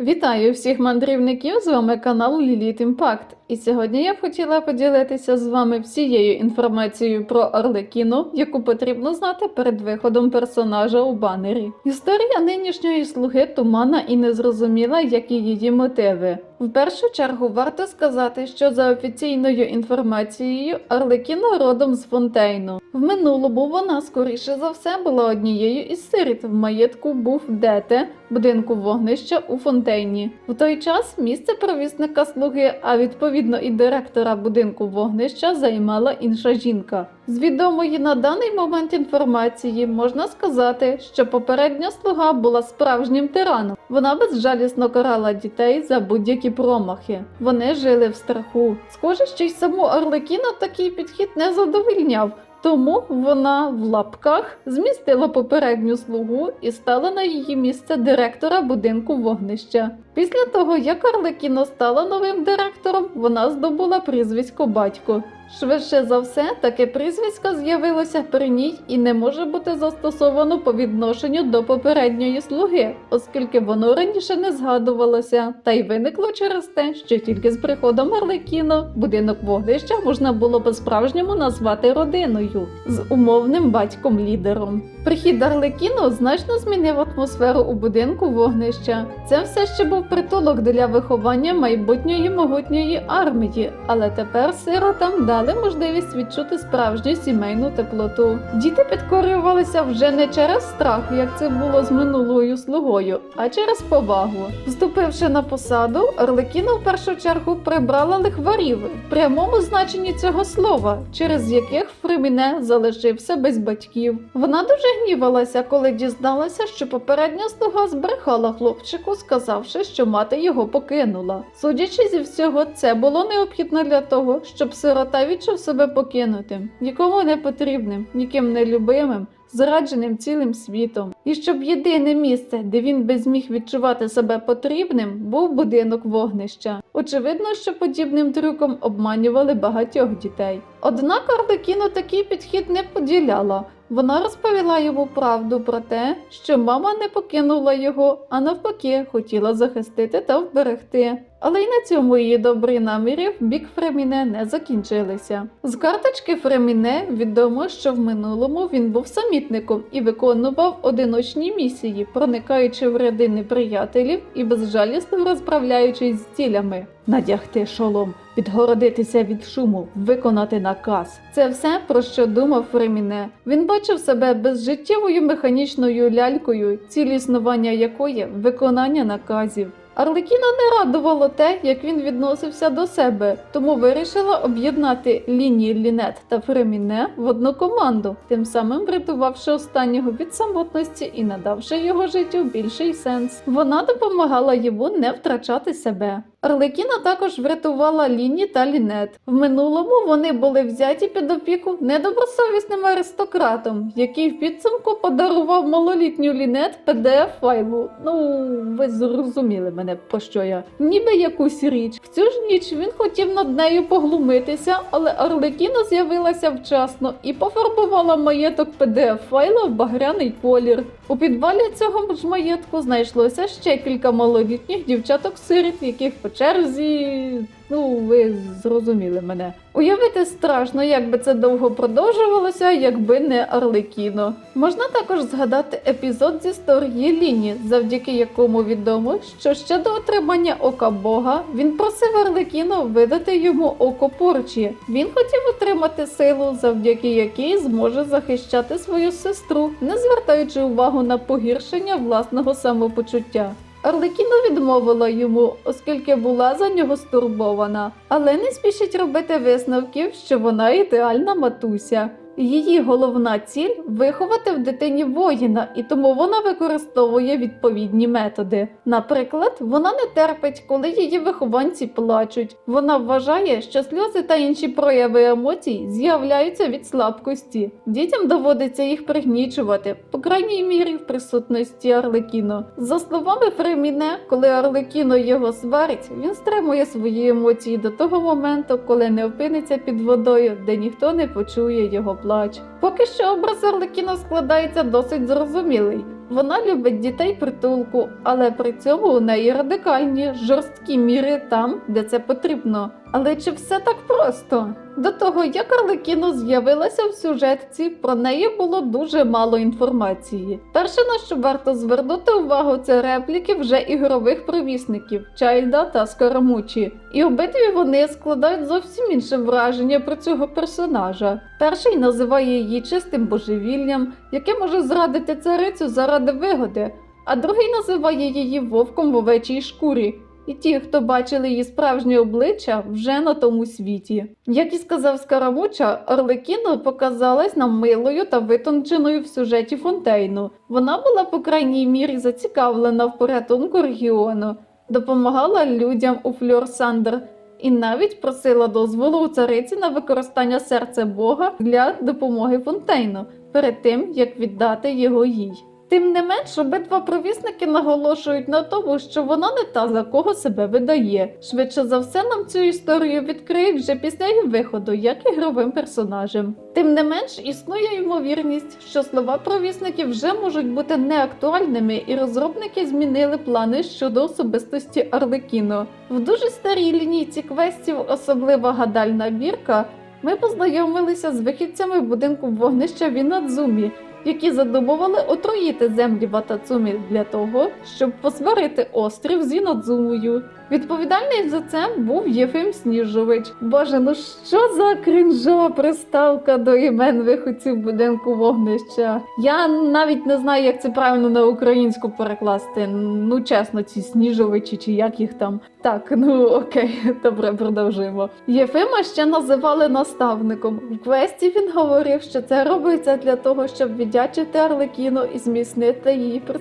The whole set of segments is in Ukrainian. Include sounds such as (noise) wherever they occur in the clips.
Вітаю всіх мандрівників! З вами канал Ліліт Імпакт. І сьогодні я б хотіла поділитися з вами всією інформацією про Арлекіну, яку потрібно знати перед виходом персонажа у банері. Історія нинішньої слуги тумана і незрозуміла, як і її мотиви. В першу чергу варто сказати, що за офіційною інформацією Арлекіна родом з Фонтейну. В минулому вона, скоріше за все, була однією із сиріт в маєтку був Дете, будинку вогнища у Фонтейні. В той час місце провісника слуги, а відповідно і директора будинку вогнища займала інша жінка. З відомої на даний момент інформації можна сказати, що попередня слуга була справжнім тираном. Вона безжалісно карала дітей за будь-які промахи. Вони жили в страху. Схоже, що й саму Арлекіна такий підхід не задовільняв. Тому вона в лапках змістила попередню слугу і стала на її місце директора будинку вогнища. Після того, як Арлекіно стала новим директором, вона здобула прізвисько батько. Швидше за все, таке прізвисько з'явилося при ній і не може бути застосовано по відношенню до попередньої слуги, оскільки воно раніше не згадувалося, та й виникло через те, що тільки з приходом Арлекіно будинок вогнища можна було по-справжньому назвати родиною з умовним батьком-лідером. Прихід Арлекіно значно змінив атмосферу у будинку вогнища. Це все ще був притулок для виховання майбутньої могутньої армії, але тепер сиротам дали можливість відчути справжню сімейну теплоту. Діти підкорювалися вже не через страх, як це було з минулою слугою, а через повагу. Вступивши на посаду, Арлекіна в першу чергу прибрала лихварів в прямому значенні цього слова, через яких Фреміне залишився без батьків. Вона дуже гнівалася, коли дізналася, що попередня слуга збрехала хлопчику, сказавши, що мати його покинула. Судячи зі всього, це було необхідно для того, щоб сирота відчув себе покинутим, нікому не потрібним, ніким не любимим. Зрадженим цілим світом, і щоб єдине місце, де він би зміг відчувати себе потрібним, був будинок вогнища. Очевидно, що подібним трюком обманювали багатьох дітей. Однак Арлекіно такий підхід не поділяла. Вона розповіла йому правду про те, що мама не покинула його, а навпаки, хотіла захистити та вберегти. Але й на цьому її добрі наміри в бік Фреміне не закінчилися. З карточки Фреміне відомо, що в минулому він був самітником і виконував одиночні місії, проникаючи в ряди неприятелів і безжалісно розправляючись з цілями. Надягти шолом, відгородитися від шуму, виконати наказ. Це все про що думав Фреміне. Він бачив себе безжиттєвою механічною лялькою, цілі існування якої виконання наказів. Арлекіна не радувало те, як він відносився до себе, тому вирішила об'єднати лінії Лінет та Фреміне в одну команду, тим самим врятувавши останнього від самотності і надавши його життю більший сенс. Вона допомагала йому не втрачати себе. Арлекіна також врятувала Ліні та Лінет. В минулому вони були взяті під опіку недобросовісним аристократом, який в підсумку подарував малолітню Лінет pdf файлу. Ну, ви зрозуміли мене про що я. Ніби якусь річ. В цю ж ніч він хотів над нею поглумитися, але Арлекіна з'явилася вчасно і пофарбувала маєток pdf файла в багряний колір. У підвалі цього ж маєтку знайшлося ще кілька малолітніх дівчаток-сиріт, яких по черзі. Ну, ви зрозуміли мене. Уявити страшно, як би це довго продовжувалося, якби не Арлекіно. Можна також згадати епізод з історії Ліні, завдяки якому відомо, що ще до отримання ока Бога він просив Арлекіно видати йому око порчі. Він хотів отримати силу, завдяки якій зможе захищати свою сестру, не звертаючи увагу на погіршення власного самопочуття. Арлекіно відмовила йому, оскільки була за нього стурбована, але не спішить робити висновків, що вона ідеальна матуся. Її головна ціль виховати в дитині воїна, і тому вона використовує відповідні методи. Наприклад, вона не терпить, коли її вихованці плачуть. Вона вважає, що сльози та інші прояви емоцій з'являються від слабкості. Дітям доводиться їх пригнічувати, по крайній мірі в присутності Арлекіно. За словами Фреміне, коли Арлекіно його сварить, він стримує свої емоції до того моменту, коли не опиниться під водою, де ніхто не почує його плач. Поки що образ Орликіна складається досить зрозумілий. Вона любить дітей притулку, але при цьому у неї радикальні, жорсткі міри там, де це потрібно. Але чи все так просто? До того, як Арлекіно з'явилася в сюжетці, про неї було дуже мало інформації. Перше, на що варто звернути увагу, це репліки вже ігрових провісників Чайльда та Скоромучі. І обидві вони складають зовсім інше враження про цього персонажа. Перший називає її чистим божевіллям, яке може зрадити царицю заради вигоди, а другий називає її вовком в овечій шкурі. І ті, хто бачили її справжнє обличчя, вже на тому світі. Як і сказав Скарамуча, Орликіно показалась нам милою та витонченою в сюжеті Фонтейну. Вона була по крайній мірі зацікавлена в порятунку регіону, допомагала людям у Фльорсандер і навіть просила дозволу у цариці на використання серця Бога для допомоги Фонтейну перед тим, як віддати його їй. Тим не менш, обидва провісники наголошують на тому, що вона не та, за кого себе видає. Швидше за все, нам цю історію відкриють вже після її виходу, як ігровим персонажем. Тим не менш, існує ймовірність, що слова провісників вже можуть бути неактуальними, і розробники змінили плани щодо особистості Арлекіно. В дуже старій лінійці квестів, особлива гадальна бірка, ми познайомилися з вихідцями будинку вогнища Вінадзумі, які задумували отруїти землі Ватацумі для того, щоб посварити острів з Інадзумою. Відповідальний за це був Єфим Сніжович. Боже, ну що за крінжова приставка до імен виходців будинку вогнища? Я навіть не знаю, як це правильно на українську перекласти. Ну, чесно, ці сніжовичі чи як їх там. Так, ну окей, (laughs) добре, продовжуємо. Єфима ще називали наставником. В квесті він говорив, що це робиться для того, щоб віддячити Арлекіну і зміцнити її прес-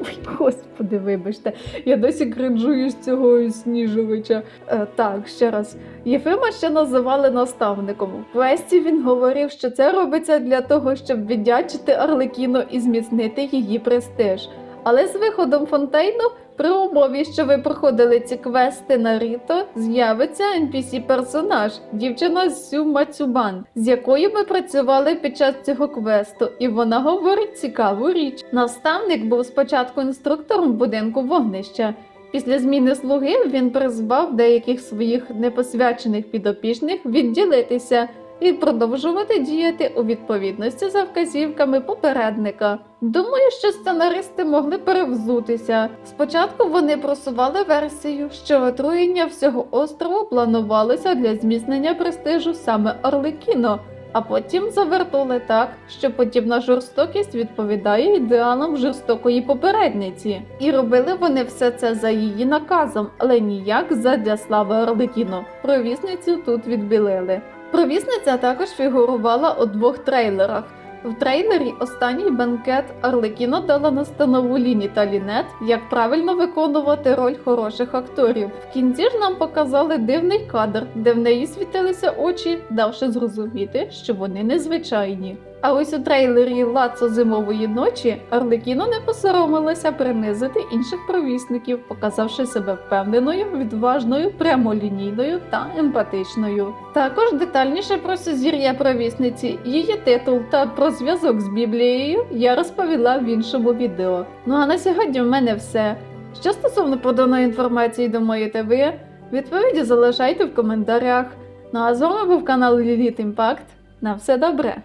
Ой, господи, вибачте, я досі кринжую з цього Сніжовича. Е, так, ще раз. Єфима ще називали наставником. В квесті він говорив, що це робиться для того, щоб віддячити Арлекіну і зміцнити її престиж. Але з виходом Фонтейну, при умові, що ви проходили ці квести на Ріто, з'явиться NPC-персонаж, дівчина Сю Мацюбан, з якою ми працювали під час цього квесту, і вона говорить цікаву річ. Наставник був спочатку інструктором будинку вогнища. Після зміни слуги він призвав деяких своїх непосвячених підопічних відділитися і продовжувати діяти у відповідності за вказівками попередника. Думаю, що сценаристи могли перевзутися. Спочатку вони просували версію, що отруєння всього острову планувалося для зміцнення престижу саме Орликіно, а потім завертули так, що подібна жорстокість відповідає ідеалам жорстокої попередниці. І робили вони все це за її наказом, але ніяк задля слави Орликіно. Провісницю тут відбілили. Провісниця також фігурувала у двох трейлерах. В трейлері останній бенкет Арлекіно дала настанову Ліні та Лінет, як правильно виконувати роль хороших акторів. В кінці ж нам показали дивний кадр, де в неї світилися очі, давши зрозуміти, що вони незвичайні. А ось у трейлері Лацо зимової ночі Арлекіно не посоромилася принизити інших провісників, показавши себе впевненою, відважною, прямолінійною та емпатичною. Також детальніше про сузір'я провісниці, її титул та про зв'язок з Біблією я розповіла в іншому відео. Ну а на сьогодні в мене все. Що стосовно поданої інформації думаєте ви? Відповіді залишайте в коментарях. Ну а з вами був канал Ліліт Імпакт. На все добре!